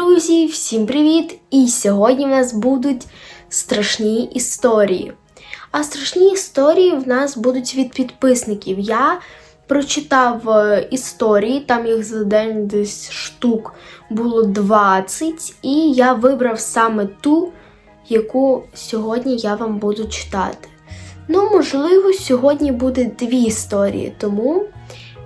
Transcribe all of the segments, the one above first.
Друзі, всім привіт! І сьогодні в нас будуть страшні історії. А страшні історії в нас будуть від підписників. Я прочитав е, історії, там їх за день десь штук було 20, і я вибрав саме ту, яку сьогодні я вам буду читати. Ну, можливо, сьогодні буде дві історії, тому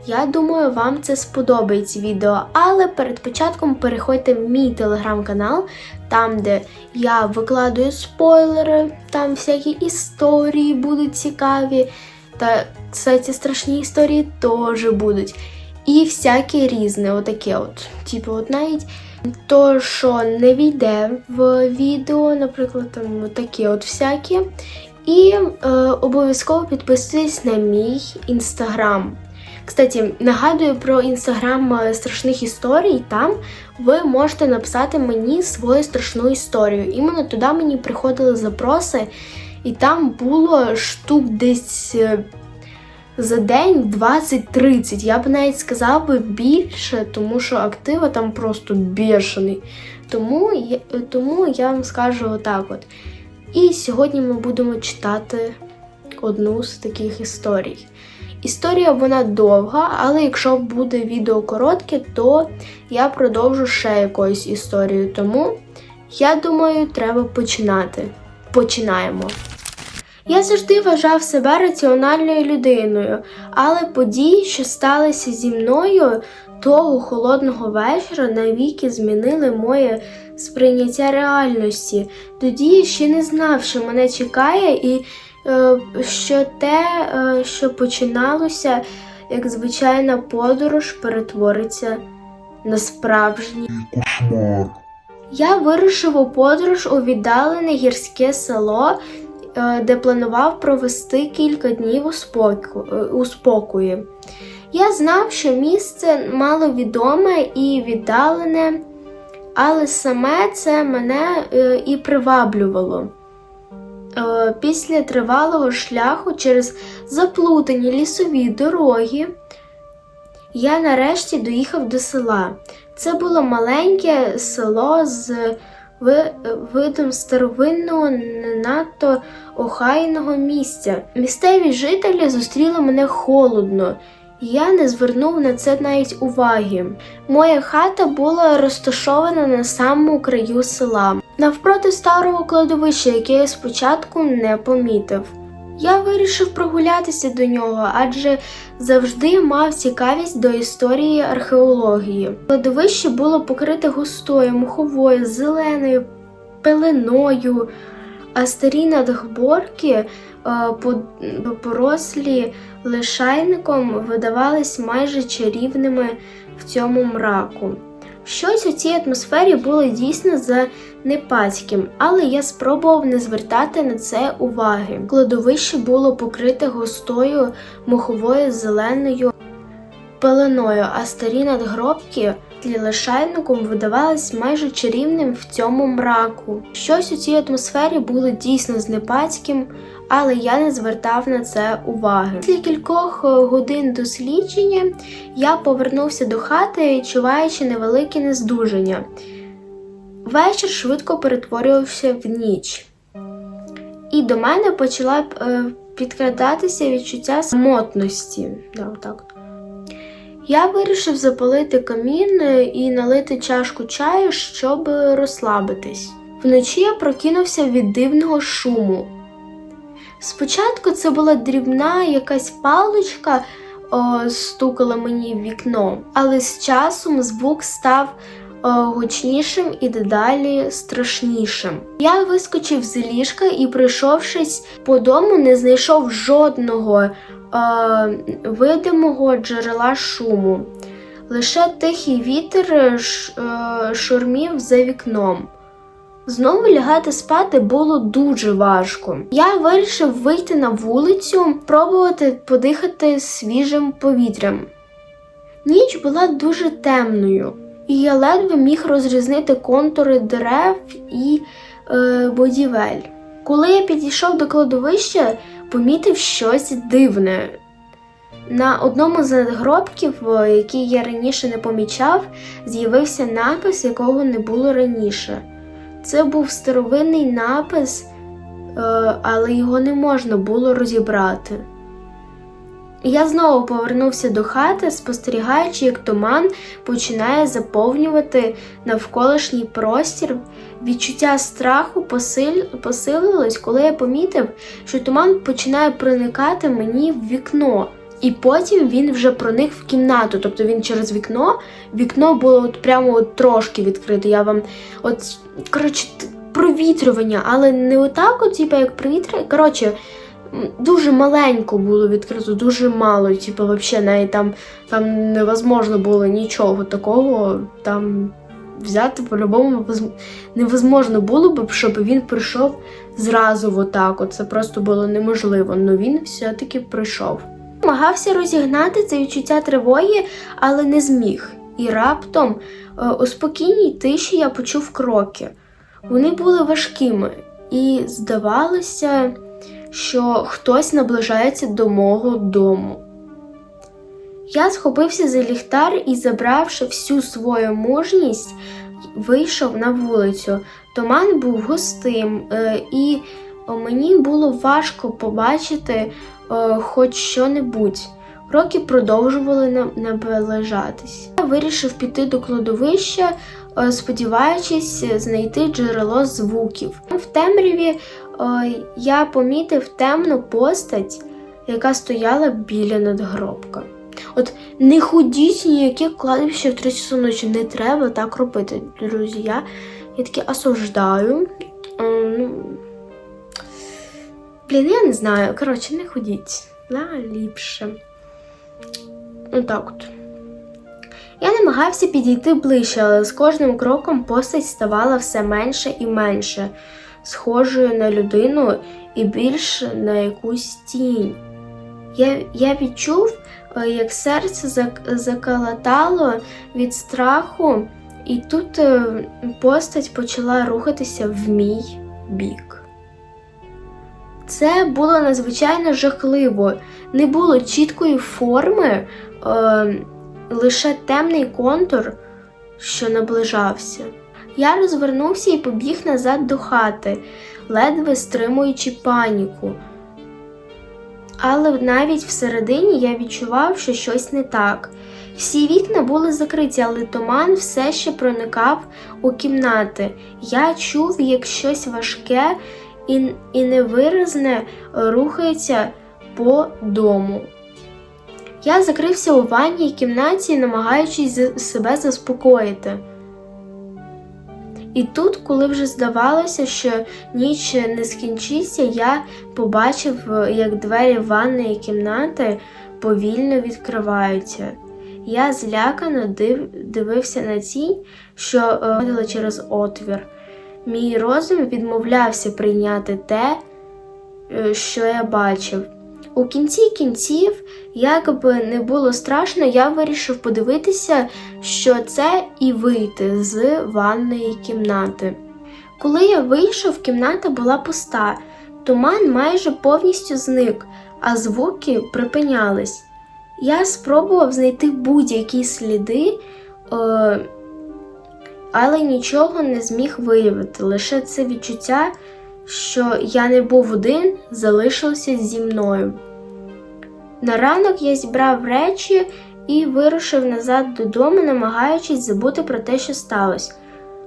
я думаю, вам це сподобається відео. Але перед початком переходьте в мій телеграм-канал, там, де я викладаю спойлери, там всякі історії будуть цікаві. Та, кстати, страшні історії теж будуть. І всяке різне, отаке от. Типу, от навіть то, що не війде в відео, наприклад, там такі от всякі. І е, обов'язково підписуйтесь на мій інстаграм. Кстати, нагадую про інстаграм е, страшних історій. Там ви можете написати мені свою страшну історію. Іменно туди мені приходили запроси, і там було штук десь е, за день 20-30. Я б навіть сказав би більше, тому що актива там просто бешений. Тому, я- тому я вам скажу отак от. І сьогодні ми будемо читати одну з таких історій. Історія вона довга, але якщо буде відео коротке, то я продовжу ще якоюсь історією. Тому я думаю, треба починати. Починаємо. Я завжди вважав себе раціональною людиною, але події, що сталися зі мною того холодного вечора, навіки змінили моє сприйняття реальності. Тоді я ще не знав, що мене чекає, і що те, е, що починалося як звичайна подорож, перетвориться на справжній. кошмар. Я вирушив у подорож у віддалене гірське село, е, де планував провести кілька днів у, споку, е, у спокої. Я знав, що місце маловідоме і віддалене, але саме це мене е, і приваблювало. Е, Після тривалого шляху через заплутані лісові дороги я нарешті доїхав до села. Це було маленьке село з видом старовинного, не надто охайного місця. Місцеві жителі зустріли мене холодно, я не звернув на це навіть уваги. Моя хата була розташована на самому краю села, навпроти старого кладовища, яке я спочатку не помітив. Я вирішив прогулятися до нього, адже завжди мав цікавість до історії археології. Кладовище було покрите густою, муховою, зеленою пеленою, а старі надгборки, е, порослі лишайником, видавались майже чарівними в цьому мраку. Щось у цій атмосфері було дійсно занепацьким, але я спробував не звертати на це уваги. Кладовище було покрите густою моховою зеленою пеленою, а старі надгробки тлі лишайником видавались майже чарівним в цьому мраку. Щось у цій атмосфері було дійсно знепацьким, але я не звертав на це уваги. Після кількох е, годин дослідження я повернувся до хати, відчуваючи невелике нездужання. Вечір швидко перетворювався в ніч, і до мене почала е, підкрадатися відчуття самотності. Да, отак. Я вирішив запалити камін і налити чашку чаю, щоб розслабитись. Вночі я прокинувся від дивного шуму. Спочатку це була дрібна якась паличка, о, стукала мені в вікно, але з часом звук став гучнішим і дедалі страшнішим. Я вискочив з ліжка і, пройшовшись по дому, не знайшов жодного е, видимого джерела шуму. Лише тихий вітер е, е, шурмів за вікном. Знову лягати спати було дуже важко. Я вирішив вийти на вулицю, пробувати подихати свіжим повітрям. Ніч була дуже темною, і я ледве міг розрізнити контури дерев і е, будівель. Коли я підійшов до кладовища, помітив щось дивне. На одному з надгробків, який я раніше не помічав, з'явився напис, якого не було раніше. Це був старовинний напис, е, але його не можна було розібрати. Я знову повернувся до хати, спостерігаючи, як туман починає заповнювати навколишній простір. Відчуття страху посиль... посилилось, коли я помітив, що туман починає проникати мені в вікно. І потім він вже проник в кімнату. Тобто він через вікно. Вікно було от прямо от трошки відкрите. Я вам от коротше провітрювання, але не отак, от, типу, як провітрювання. Коротше, дуже маленько було відкрито, дуже мало. Типу, взагалі навіть там, там невозможно було нічого такого там взяти по-любому воз- невозможно було б, щоб він прийшов зразу отак. От це просто було неможливо. Ну він все-таки прийшов. Намагався розігнати це відчуття тривоги, але не зміг. І раптом е, у спокійній тиші я почув кроки. Вони були важкими, і здавалося, що хтось наближається до мого дому. Я схопився за ліхтар і, забравши всю свою мужність, вийшов на вулицю. Туман був густим, е, і мені було важко побачити хоч що-небудь. Роки продовжували наближатись. Я вирішив піти до кладовища, сподіваючись знайти джерело звуків. В темряві я помітив темну постать, яка стояла біля надгробка. От не ходіть ніяке кладовище в 3 часу ночі, не треба так робити, друзі. Я, я таке осуждаю. Е, ну, блін, я не знаю. Коротше, не ходіть. Да, ліпше. Отак от. Я намагався підійти ближче, але з кожним кроком постать ставала все менше і менше, схожою на людину і більше на якусь тінь. Я, я відчув, е, як серце зак- заколотало від страху, і тут е, постать почала рухатися в мій бік. Це було надзвичайно жахливо. Не було чіткої форми, е, лише темний контур, що наближався. Я розвернувся і побіг назад до хати, ледве стримуючи паніку. Але навіть всередині я відчував, що щось не так. Всі вікна були закриті, але туман все ще проникав у кімнати. Я чув, як щось важке і, і невиразне рухається по дому. Я закрився у ванній кімнаті, намагаючись себе заспокоїти. І тут, коли вже здавалося, що ніч не скінчиться, я побачив, е, як двері ванної кімнати повільно відкриваються. Я злякано див, дивився на тінь, що е, ходила через отвір. Мій розум відмовлявся прийняти те, е, що я бачив. У кінці кінців, як би не було страшно, я вирішив подивитися, що це, і вийти з ванної кімнати. Коли я вийшов, кімната була пуста, туман майже повністю зник, а звуки припинялись. Я спробував знайти будь-які сліди, е, але нічого не зміг виявити. Лише це відчуття, що я не був один, залишилося зі мною. На ранок я зібрав речі і вирушив назад додому, намагаючись забути про те, що сталося.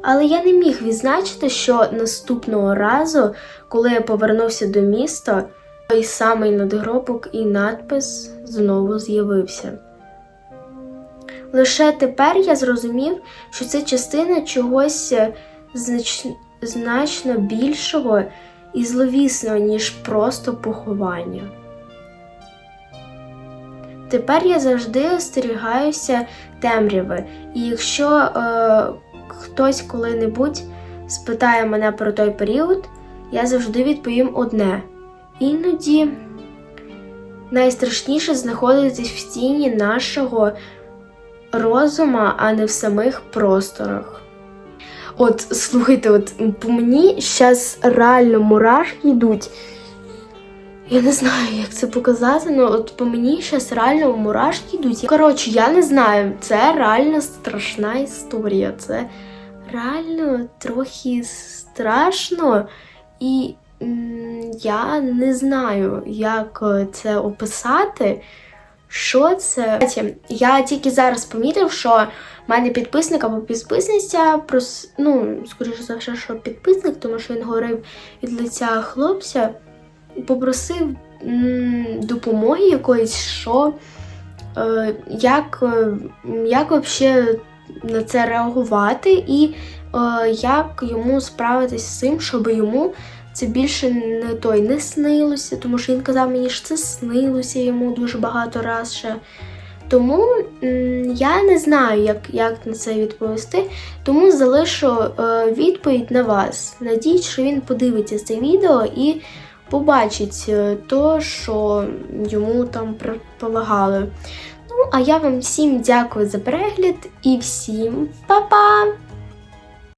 Але я не міг відзначити, що наступного разу, коли я повернувся до міста, той самий надгробок і надпис знову з'явився. Лише тепер я зрозумів, що це частина чогось е, знач... значно більшого і зловісного, ніж просто поховання. Тепер я завжди остерігаюся темряви, і якщо е, хтось коли-небудь спитає мене про той період, я завжди відповім одне. Іноді найстрашніше знаходитись в тіні нашого розума, а не в самих просторах. От слухайте, от по мені зараз реально мурашки йдуть. Я не знаю, як це показати, але от по мені зараз реально мурашки йдуть. Коротше, я не знаю, це реально страшна історія. Це реально трохи страшно, і я не знаю, як е, це описати. Що це? Я тільки зараз помітив, що в мене підписник або підписниця, прос... ну, скоріше за все, що підписник, тому що він говорив від лиця хлопця, попросив м, допомоги якоїсь, що е, як, е, як взагалі на це реагувати, і е, як йому справитись з цим, щоб йому це більше не той не снилося, тому що він казав мені, що це снилося йому дуже багато разів ще. Тому я не знаю, як, як на це відповісти. Тому залишу е, відповідь на вас. Надіюсь, що він подивиться це відео і побачить е, то, що йому там предполагали. Ну, а я вам всім дякую за перегляд і всім па-па!